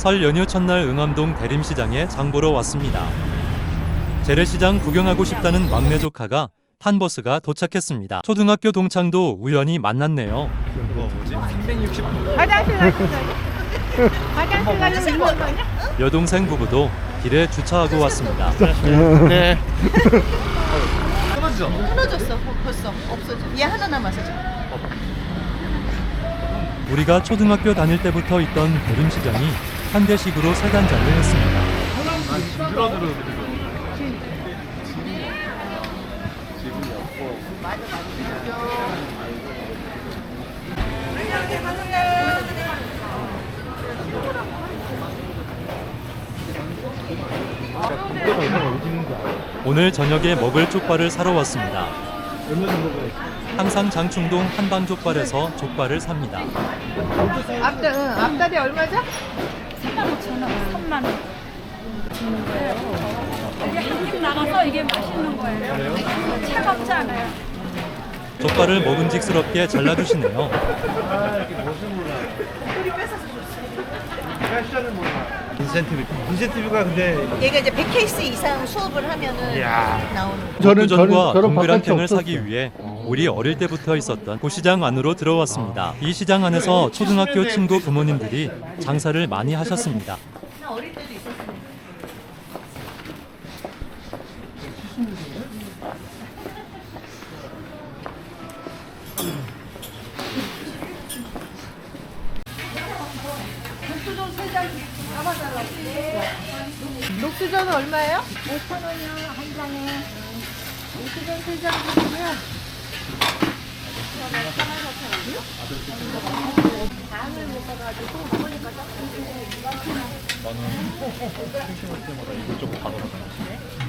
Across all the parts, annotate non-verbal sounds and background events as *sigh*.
설 연휴 첫날 응암동 대림시장에 장 보러 왔습니다. 재래시장 구경하고 싶다는 막내 조카가 탄 버스가 도착했습니다. 초등학교 동창도 우연히 만났네요. 화장실 가시죠. 화장실 가는 거 있는 거 아니야? 여동생 부부도 길에 주차하고 왔습니다. 네. 끊어졌어 벌써 없어져. 얘 하나 남았어 지금. 우리가 초등학교 다닐 때부터 있던 대림시장이 현대식으로 새 단장을 했습니다. 오늘 저녁에 먹을 족발을 사러 왔습니다. 항상 장충동 한방 족발에서 족발을 삽니다. 앞다리 얼마죠? 3만 5천 원, 3만 원. 이게 한 입 나가서 이게 맛있는 거예요. 차갑지 않아요. 족발을 먹음직스럽게 잘라주시네요. 인센티브. 인센티브가 근데 얘가 이제 100케이스 이상 수업을 하면은 이야. 나오는 거. 저는 전과 저런 동그란 바깥이 없었어. 사기 위해 우리 어릴 때부터 있었던 고시장 안으로 들어왔습니다. 이 시장 안에서 초등학교 친구 부모님들이 장사를 많이 하셨습니다. 녹수전은 얼마예요? 5천 원이요 한 장에. 녹수전 세장 주시면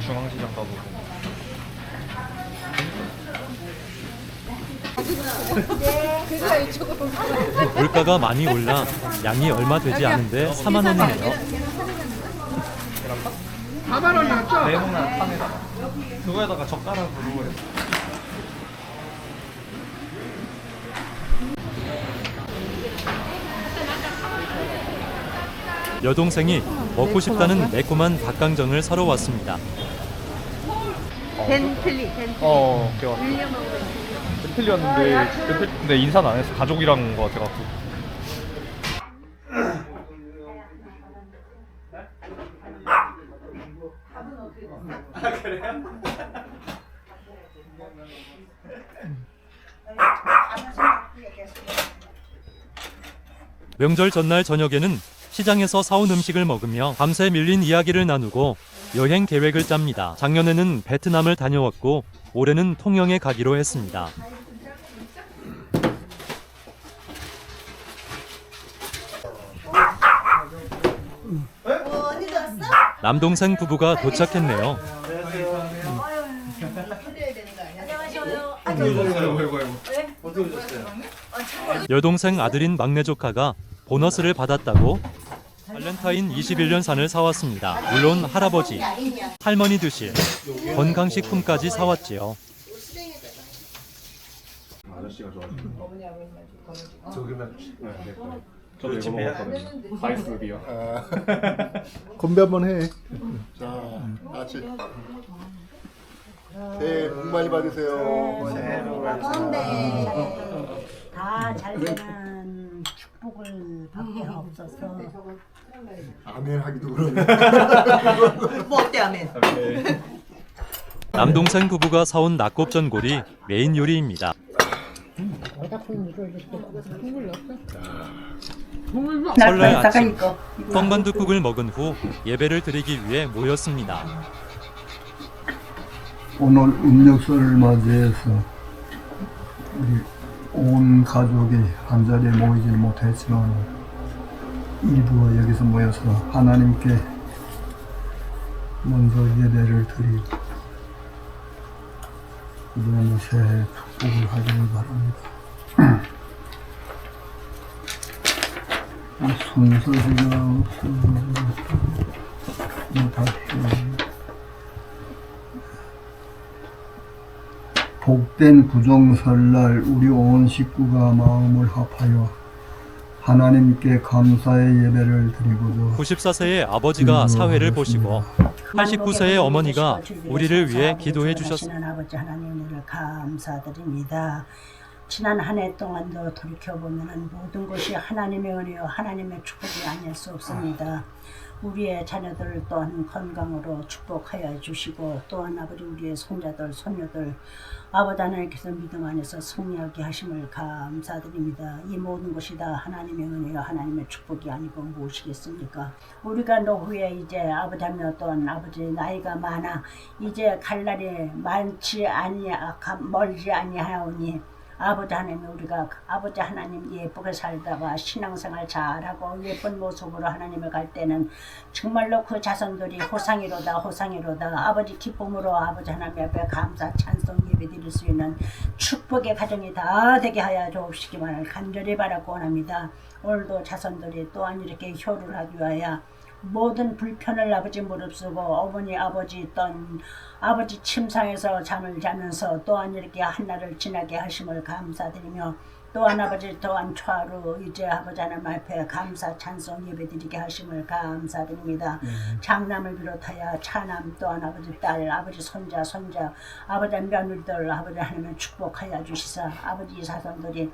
중앙시장 가보고. 그래서 이쪽으로 물가가 많이 올라 양이 얼마 되지 않은데 4만 원이네요. 네모난 판에다가 그거에다가 젓가락으로 여동생이 먹고 싶다는 매콤한 닭강정을 사러 왔습니다. 덴틀리 덴틀리 어, 걔가 벤틀리였는데 벤틀 근데 인사는 안 했어. 가족이랑 거 같아갖고. 명절 전날 저녁에는 시장에서 사온 음식을 먹으며 밤새 밀린 이야기를 나누고 여행 계획을 짭니다. 작년에는 베트남을 다녀왔고 올해는 통영에 가기로 했습니다. 남동생 부부가 도착했네요. 여동생 아들인 막내 조카가 보너스를 받았다고 발렌타인 21년산을 사왔습니다. 물론 할아버지, 할머니 드실 건강식품까지 사왔지요. 저도 이거 먹었거든요. 바이스비어. *laughs* 건배 한번 해. 자, 같이. 새해 복 많이 받으세요. 다잘 되는 축복을 받게 없어서 아멘 하기도 그러네. *laughs* 뭐 어때 아멘 남동생 부부가 사온 낙곱 전골이 메인 요리입니다. 설날 아침 떡만둣국을 먹은 후 예배를 드리기 위해 모였습니다. 오늘 음력설을 맞이해서 우리 온 가족이 한 자리에 모이질 못했지만 일부가 여기서 모여서 하나님께 먼저 예배를 드리고 그다음에 새해 축복을 하기를 바랍니다. 순서가 없어서 다시 복된 구정설날 우리 온 식구가 마음을 합하여 하나님께 감사의 예배를 드리고자 94세의 아버지가 사회를 보시고 89세의 어머니가 우리를 위해 기도해 주셨습니다. 아버지 하나님 을 감사드립니다. 지난 한 해 동안도 돌이켜 보면은 모든 것이 하나님의 은혜요 하나님의 축복이 아닐 수 없습니다. 우리의 자녀들 또한 건강으로 축복하여 주시고 또한 아버지 우리의 손자들 손녀들 아버지 하나님께서 믿음 안에서 승리하게 하심을 감사드립니다. 이 모든 것이 다 하나님의 은혜요 하나님의 축복이 아니고 무엇이겠습니까? 우리가 노후에 이제 아버지 하며 또한 아버지 나이가 많아 이제 갈 날이 많지 아니하 멀지 아니하오니 아버지 하나님 우리가 아버지 하나님 예쁘게 살다가 신앙생활 잘하고 예쁜 모습으로 하나님을 갈 때는 정말로 그 자손들이 호상이로다 호상이로다 아버지 기쁨으로 아버지 하나님 앞에 감사 찬송 예배 드릴 수 있는 축복의 가정이 다 되게 하여 주옵시기만을 간절히 바라고 원합니다. 오늘도 자손들이 또한 이렇게 효를 하기 위하여 모든 불편을 아버지 무릅쓰고 어머니 아버지 있던 아버지 침상에서 잠을 자면서 또한 이렇게 한날을 지나게 하심을 감사드리며 또한 아버지 또한 초하루 이제 아버지 하나님 앞에 감사 찬송 예배드리게 하심을 감사드립니다. 장남을 비롯하여 차남 또한 아버지 딸 아버지 손자 손자 아버지 며느리들 아버지 하나님을 축복하여 주시사 아버지 사선들이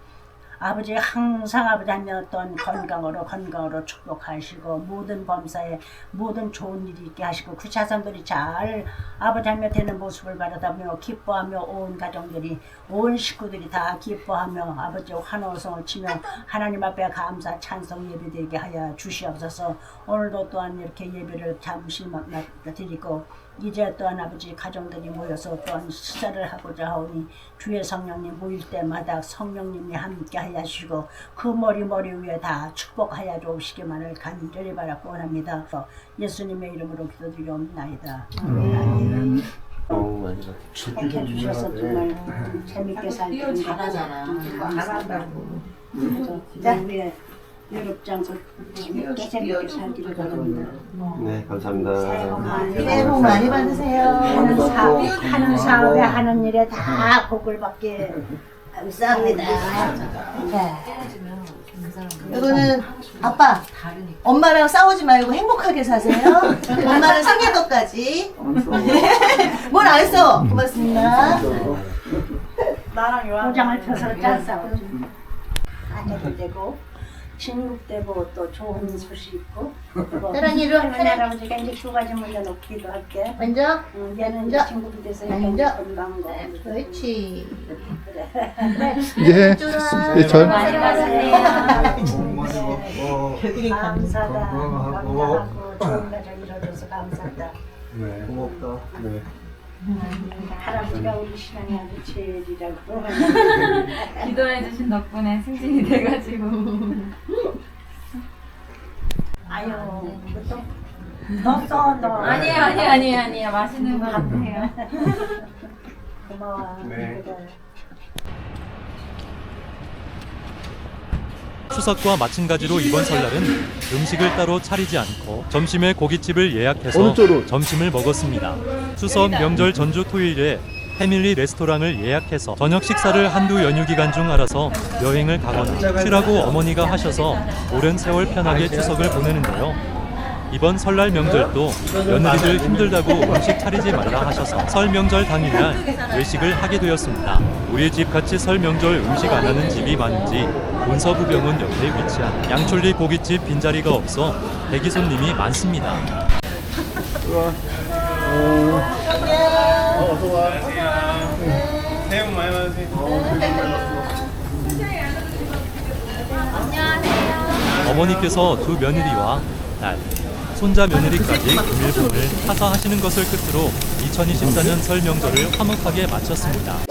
아버지 항상 아버지 하였던 건강으로 건강으로 축복하시고 모든 범사에 모든 좋은 일이 있게 하시고 그 자손들이 잘 아버지 하며 되는 모습을 바라다며 기뻐하며 온 가정들이 온 식구들이 다 기뻐하며 아버지 환호성을 치며 하나님 앞에 감사 찬송 예배드리게 하여 주시옵소서. 오늘도 또한 이렇게 예배를 잠시 막 드리고 이제 또한 아버지 가정들이 모여서 또한 시사를 하고자 하오니 주의 성령님 모일 때마다 성령님이 함께 하여 주시고 그 머리 머리 위에 다 축복하여 주시기만을 간절히 바라고 원합니다. 예수님의 이름으로 기도드리옵나이다. 아멘. 축복해 주셔서 정말 재밌게 살고 잘하잖아. 잘한다고. 자, 우리 유럽 장소 재밌게 재밌게 살기를 바랍니다. 네, 감사합니다. 새해 복 많이 받으세요. 하는 사업, 하는 사업에 하는 일에 다 복을 받게 감사합니다. 네. 이거는 아빠, 엄마랑 싸우지 말고 행복하게 사세요. 엄마는 생일것까지. *laughs* 뭘 안 써. 고맙습니다. 포장을 펴서 짰어. 아내도 되고 친구 되고 또 좋은 소식 있고 그리고 사랑이 로 할머니 할아버지가 이제 두 가지 먼저 놓기도 할게. 먼저. 응, 얘는 이제 친구도 돼서 먼저. 건강한 거. 그렇지. 예. 예, 절. 많이 가세요. 어, 감사다. 건강하고. 건강하고 좋은 가정 이뤄줘서 감사다. 네. 고맙다. 네. 할아버지가 우리 아주 제일이라고. 기도해 주신 덕분에 승진이 돼가지고 아유, 그것도 너써 너. 아니에요 아니에요 아니에요 아니에요 맛있는 거 같아요 고마워. 네. 그래. 추석과 마찬가지로 이번 설날은 음식을 따로 차리지 않고 점심에 고깃집을 예약해서? 점심을 먹었습니다. 추석 명절 전주 토요일에 패밀리 레스토랑을 예약해서 저녁 식사를 한두 연휴 기간 중 알아서 여행을 가거나 쉬라고 어머니가 하셔서 오랜 세월 편하게 추석을 보내는데요. 이번 설날 명절도 며느리들 힘들다고 음식 차리지 말라 하셔서 설 명절 당일날 외식을 하게 되었습니다. 우리 집 같이 설 명절 음식 안 하는 집이 많은지 문서부병원 옆에 위치한 양촌리 고깃집 빈자리가 없어 대기 손님이 많습니다. 어머니께서 두 며느리와 딸, 손자 며느리까지 금일봉을 타사하시는 것을 끝으로 2024년 설 명절을 화목하게 마쳤습니다.